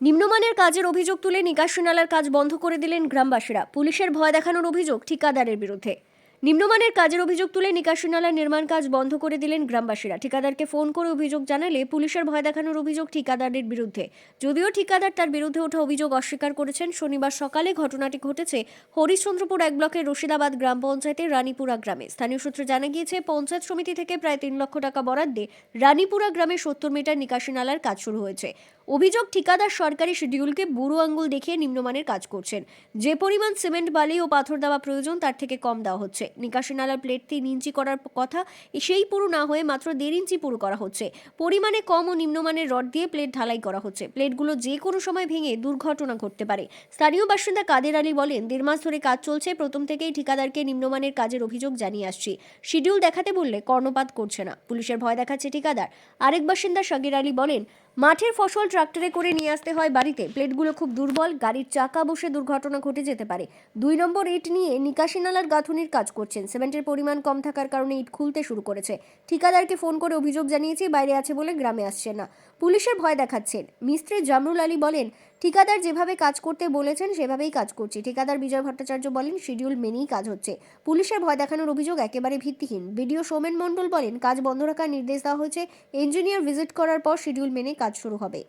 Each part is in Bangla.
নিম্নমানের কাজের অভিযোগ তুলে নিকাশি নালার কাজ বন্ধ করে দিলেন গ্রামবাসীরা। পুলিশের ভয় দেখানোর অভিযোগ ঠিকাদারের বিরুদ্ধে। নিম্নমানের কাজের অভিযোগ তুলে নিকাশি নালার নির্মাণ কাজ বন্ধ করে দিলেন গ্রামবাসীরা। ঠিকাদারকে ফোন করে অভিযোগ জানালে পুলিশের ভয় দেখানোর অভিযোগ ঠিকাদারের বিরুদ্ধে। যদিও ঠিকাদার তার বিরুদ্ধে ওঠা অভিযোগ অস্বীকার করেছেন, শনিবার সকালে ঘটনাটি ঘটেছে হরিশ্চন্দ্রপুর এক ব্লকের রশিদাবাদ গ্রাম পঞ্চায়েতের রানীপুরা গ্রামে। স্থানীয় সূত্রে জানা গিয়েছে, পঞ্চায়েত সমিতি থেকে প্রায় তিন লক্ষ টাকা বরাদ্দে রানীপুরা গ্রামে সত্তর মিটার নিকাশি নালার কাজ শুরু হয়েছে। অভিযোগ, ঠিকাদার সরকারি শিডিউলকে বুড়ো আঙ্গুল দেখিয়ে নিম্নমানের কাজ করছেন। যে পরিমাণ সিমেন্ট, বালি ও পাথর দেওয়া প্রয়োজন, তার থেকে কম দেওয়া হচ্ছে। নিকাশি নালার প্লেট তিন ইঞ্চি করার কথা, সেই পুরো না হয়ে মাত্র দেড় ইঞ্চি পুরো করা হচ্ছে। পরিমাণে কম ও নিম্নমানের রড দিয়ে প্লেট ঢালাই করা হচ্ছে। প্লেটগুলো যে কোনো সময় ভেঙে দুর্ঘটনা ঘটতে পারে। স্থানীয় বাসিন্দা কাদের আলী বলেন, দেড় মাস ধরে কাজ চলছে, প্রথম থেকেই ঠিকাদারকে নিম্নমানের কাজের অভিযোগ জানিয়ে আসছি। শিডিউল দেখাতে বললে কর্ণপাত করছে না। পুলিশের ভয় দেখাচ্ছে ঠিকাদার। আরেক বাসিন্দা শাকির আলী বলেন মাঠের ফসল ট্রাক্টরে করে নিয়ে আসতে হয় বাড়িতে। প্লেটগুলো খুব দুর্বল, গাড়ির চাকা বসে দুর্ঘটনা ঘটে যেতে পারে। দুই নম্বর ইট নিয়ে নিকাশি নালার গাঁথুনির কাজ করছেন। সিমেন্টের পরিমাণ কম থাকার কারণে ইট খুলতে শুরু করেছে। ঠিকাদারকে ফোন করে অভিযোগ জানিয়েছে, বাইরে আছে বলে গ্রামে আসছে না। পুলিশের ভয় দেখাচ্ছেন। মিস্ত্রি জামরুল আলী বলেন ঠিকাদার যেভাবে কাজ করতে বলেছেন, সেভাবেই কাজ করছি। ঠিকাদার বিজয় ভট্টাচার্য বলেন, শিডিউল মেনেই কাজ হচ্ছে। পুলিশের ভয় দেখানোর অভিযোগ একেবারে ভিত্তিহীন। বিডিও সোমেন মণ্ডল বলেন, কাজ বন্ধ রাখার নির্দেশ দেওয়া হয়েছে। ইঞ্জিনিয়ার ভিজিট করার পর শিডিউল মেনে কাজ শুরু হবে।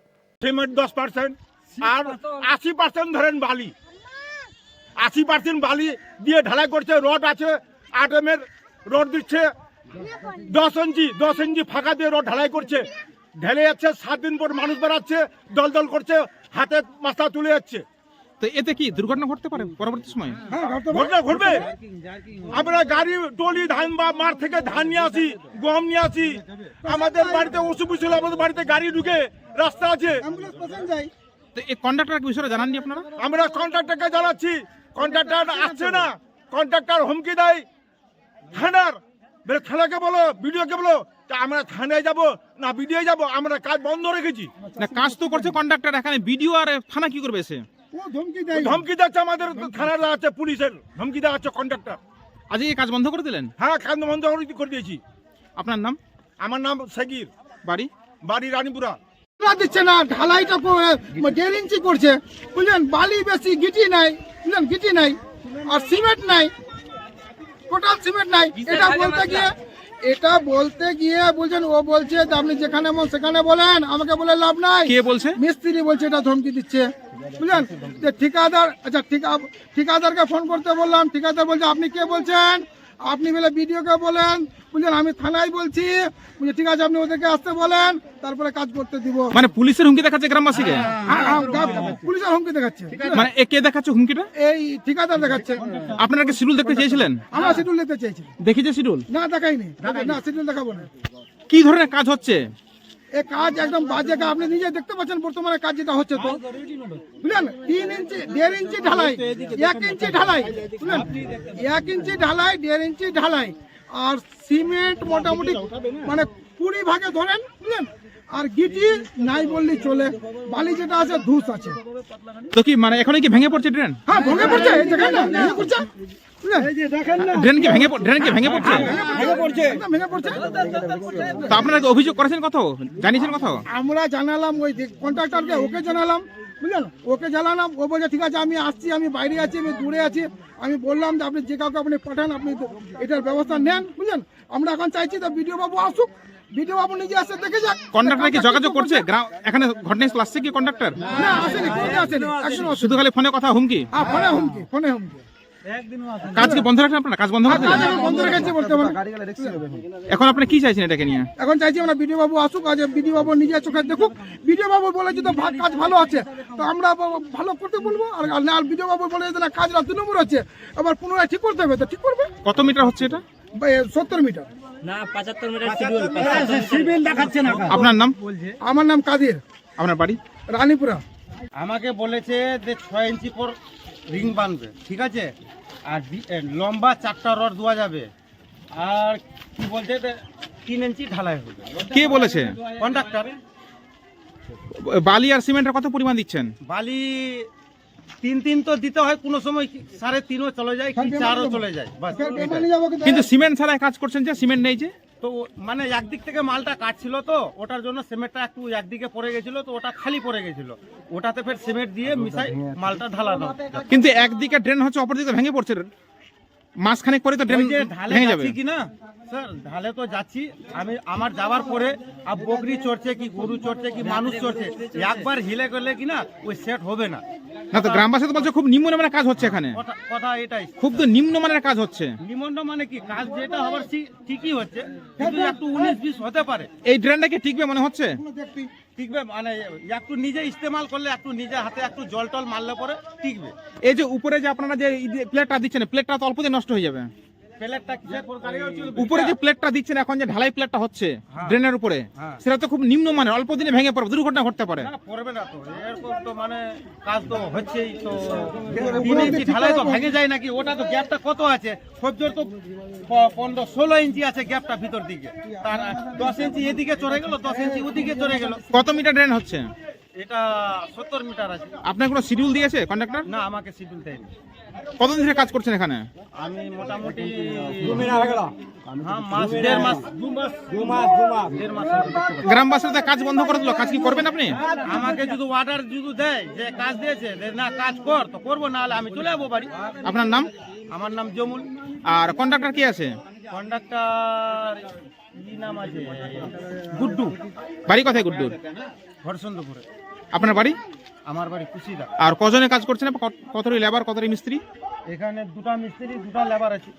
দশ পার্সেন্ট আর আশি পার্সেন্ট ধরেন বালি। আশি পার্সেন্ট বালি দিয়ে ঢালাই করছে, রড আছে, আট এম রড দিচ্ছে। দশ ইঞ্চি দশ ইঞ্চি ফাঁকা দিয়ে রড ঢালাই করছে। ঢেলে যাচ্ছে সাত দিন পর মানুষ বেড়াচ্ছে দল দল করছে হাতে মাথা তুলে যাচ্ছে। তো এতে কি দুর্ঘটনা ঘটতে পারে পরবর্তী সময়ে? ঘটনা ঘটবে। আমরা গাড়ি টলি ধান বা মাঠ থেকে ধান নিয়ে আসি গম নিয়ে আসি। আমাদের বাড়িতে অসুখ বিসুখ আমাদের বাড়িতে গাড়ি ঢুকে রাস্তা আছে। তো এই কন্ডাক্টর বিষয়টা জানাননি আপনারা? আমরা কন্ট্রাক্টরকে জানাচ্ছি কন্ট্রাক্টর আসছে না। কন্ট্রাক্টর হুমকি দেয়। থানার বেরে থানাকে বলো বিডিওকে বলো তা আমরা থানায় যাব না বিডিও যাব? আমরা কাজ বন্ধ রেখেছি। না কাজ তো করছে কন্ডাক্টর এখানে ভিডিও আর থানা কি করবে এসে? ধমকি দিচ্ছে আমাদের থানার আছে পুলিশের। ধমকি দেওয়া হচ্ছে কন্ট্রাক্টর আজকে এই কাজ বন্ধ করে দিলেন? হ্যাঁ কাজ বন্ধ করে- করে দিয়েছি। আপনার নাম? আমার নাম সাকির বাড়ি? বাড়ি রানীপুরা। দিচ্ছে না ঢালাইটা দেড় ইঞ্চি করছে। বুঝলেন বালি বেশি গিটি নাই বুঝলেন গিটি নাই আর সিমেন্ট নাই। টোটাল সিমেন্ট নাই। এটা বলতে গিয়ে এটা বলতে গিয়ে বলছেন ও বলছে আপনি যেখানে মন সেখানে বলেন আমাকে বলে লাভ নাই। কে বলছে? মিস্ত্রি বলছে এটা ধমকি দিচ্ছে। বুঝলেন? যে ঠিকাদার আচ্ছা ঠিকা ঠিকাদারকে ফোন করতে বললাম ঠিকাদার বলছে আপনি কে বলছেন? আপনি বলে বিডিওকে বলেন। বুঝলেন আমি থানায় বলছি। বুঝলেন ঠিক আছে আপনি ওদেরকে আসতে বলেন তারপরে কাজ করতে দিব। মানে পুলিশের হুমকি দেখাচ্ছে গ্রামবাসীকে? হ্যাঁ, হ্যাঁ, পুলিশের হুমকি দেখাচ্ছে। মানে এ কে দেখাচ্ছে হুমকিটা? এই ঠিকাদার দেখাচ্ছে। আপনারা কি শিডিউল দেখতে চেয়েছিলেন? আমরা শিডিউল নিতে চেয়েছি দেখেছে শিডিউল? না দেখাইনি। না শিডিউল দেখাবো না। কি ধরনের কাজ হচ্ছে? এ কাজ একদম বাজে কাজ। আপনি নিজে দেখতে পাচ্ছেন বর্তমানে কাজ যেটা হচ্ছে তো। বুঝলেন? তিন ইঞ্চি দেড় ইঞ্চি ঢালাই এক ইঞ্চি ঢালাই বুঝলেন? এক ইঞ্চি ঢালাই দেড় ইঞ্চি ঢালাই। আর সিমেন্ট মোটামুটি মানে কুড়ি ভাগে ধরেন বুঝলেন? আর গিটি নাই বললেই চলে। বালি যেটা আছে ধূস আছে। তো কি মানে এখন কি ভেঙে পড়ছে ড্রেন হ্যাঁ ভেঙে পড়ছে এই দেখেন না ভেঙে পড়ছে। ড্রেন কি ভেঙে ড্রেন কি ভেঙে পড়ছে? ভেঙে পড়ছে। তো আপনারা অভিযোগ করেছেন কত জানিয়েছেন কত আমরা জানালাম ওই কন্ট্রাক্টরকে ওকে জানালাম। বুঝলেন? ওকে জানালাম। ও বলছে ঠিক আছে আমি আসছি আমি বাইরে আছি আমি দূরে আছি। আমি বললাম যে আপনি যে কাউকে আপনি পাঠান আপনি এটার ব্যবস্থা নেন। বুঝলেন? আমরা এখন চাইছি তো বিডিও বাবু আসুক। বিডিও বাবু নিজে আসে দেখে যাক। কন্ডাক্টর কি যোগাযোগ করছে? এখানে ঘটনা আসছে কি কন্ডাক্টর না আসেনি কোনো আসেনি। শুধু খালি ফোনে কথা হুমকি? হ্যাঁ ফোনে হুমকি ফোনে হুমকি। কাজ কি বন্ধ আপনারা? কাজ বন্ধ কাজ বন্ধ রেখেছি বলতে এখন আপনি কি চাইছেন এটাকে নিয়ে? এখন চাইছি আমরা বিডিও বাবু আসুক আজ বিডিও বাবু নিজের চোখে দেখুক। বিডিও বাবু বলে যে তো কাজ ভালো আছে। তো আমরা ভালো করতে বলব আর আর না বিডিও বাবু বলে যে না নম্বর আছে আবার পুনরায় ঠিক করতে হবে তো ঠিক করবে। কত মিটার হচ্ছে এটা? সত্তর মিটার। না পঁচাত্তর মিটার শিডিউল আপনার নাম? আমার নাম কাদির? আপনার বাড়ি? রানীপুরা। আমাকে বলেছে যে ছয় ইঞ্চি পর রিং বানবে ঠিক আছে? আর লম্বা চারটা রড দেওয়া যাবে। আর কি বলছে তিন ইঞ্চি ঢালাই হবে। কে বলেছে? কন্ডাক্টর। বালি আর সিমেন্টের কত পরিমাণ দিচ্ছেন? বালি তিন তিন তো দিতে হয় কোনো সময় সাড়ে তিনও চলে যায় কি চারও চলে যায়। কিন্তু- কিন্তু সিমেন্ট ছাড়া কাজ করছেন যে সিমেন্ট নেই যে? তো মানে একদিক থেকে মালটা কাটছিল তো ওটার জন্য সিমেন্টটা একটু একদিকে পড়ে গেছিল তো ওটা খালি পড়ে গেছিল। ওটাতে ফের সিমেন্ট দিয়ে মিশাই মালটা ঢালানো। কিন্তু একদিকে ড্রেন হচ্ছে অপরদিকে ভেঙে পড়ছে। মাসখানেক করে তো ড্রেন ভেঙে যাবে। কি না? স্যার ঢালে তো যাচ্ছি। আমি আমার যাওয়ার পরে আর বকরি চড়ছে কি গরু চড়ছে কি মানুষ চড়ছে একবার হিলে করলে কি না ওই সেট হবে না। না তো গ্রামবাসী তো বলছে খুব নিম্নমানের কাজ হচ্ছে এখানে। কথা এটাই। খুব তো নিম্নমানের কাজ হচ্ছে। নিম্ন মানে কি? কাজ যেটা হবার ঠিক- ঠিকই হচ্ছে কিন্তু একটু উনিশ বিশ হতে পারে। এই ড্রেনটা কি টিকবে মনে হচ্ছে? টিকবে মানে একটু নিজে ইস্তেমাল করলে একটু নিজে হাতে একটু জল টল মারলে পরে টিকবে এই যে উপরে যে আপনারা যে প্লেটটা দিচ্ছেন প্লেটটা তো অল্পতে নষ্ট হয়ে যাবে। উপরে যে প্লেটটা দিচ্ছেন এখন যে ঢালাই প্লেটটা হচ্ছে? ড্রেনের উপরে? হ্যাঁ। সেটা তো খুব নিম্নমানের অল্প দিনে ভেঙে পড়বে দুর্ঘটনা ঘটতে পারে। পড়বে না তো। এরকম তো মানে কাজ তো হচ্ছেই তো। ঢালাই তো ভেঙে যায় নাকি? ওটা তো গ্যাপটা কত আছে? সবজোর তো পনেরো ষোলো ইঞ্চি আছে গ্যাপটা ভিতর দিকে। তার দশ ইঞ্চি এদিকে চড়ে গেল দশ ইঞ্চি ওদিকে চড়ে গেল। কত মিটার ড্রেন হচ্ছে? এটা সত্তর মিটার আছে। আপনার কোনো শিডিউল দিয়েছে কন্ডাক্টর না আমাকে শিডিউল দেয়নি। কতদিন ধরে কাজ করছেন এখানে? আমি মোটামুটি হ্যাঁ মাস দেড় মাস। দু মাস দু মাস দেড় মাস গ্রামবাসীরা কাজ বন্ধ করে দিল কাজ কি করবেন আপনি? আমাকে যদি অর্ডার যদি দেয় যে কাজ দিয়েছে না কাজ কর তো করব না হলে আমি চলে যাব বাড়ি। আপনার নাম? আমার নাম জমুল আর কন্ডাক্টর কি আছে? কন্ডাক্টর কি নাম আছে? গুড্ডু। বাড়ি কোথায় গুড্ডুর? হরসন্দপুরে। আপনার বাড়ি? আমার বাড়ি কুশিদা। আর কজনে কাজ করছেন? কত লেবার কত মিস্ত্রি? এখানে দুটা মিস্ত্রি দুটা লেবার আছে।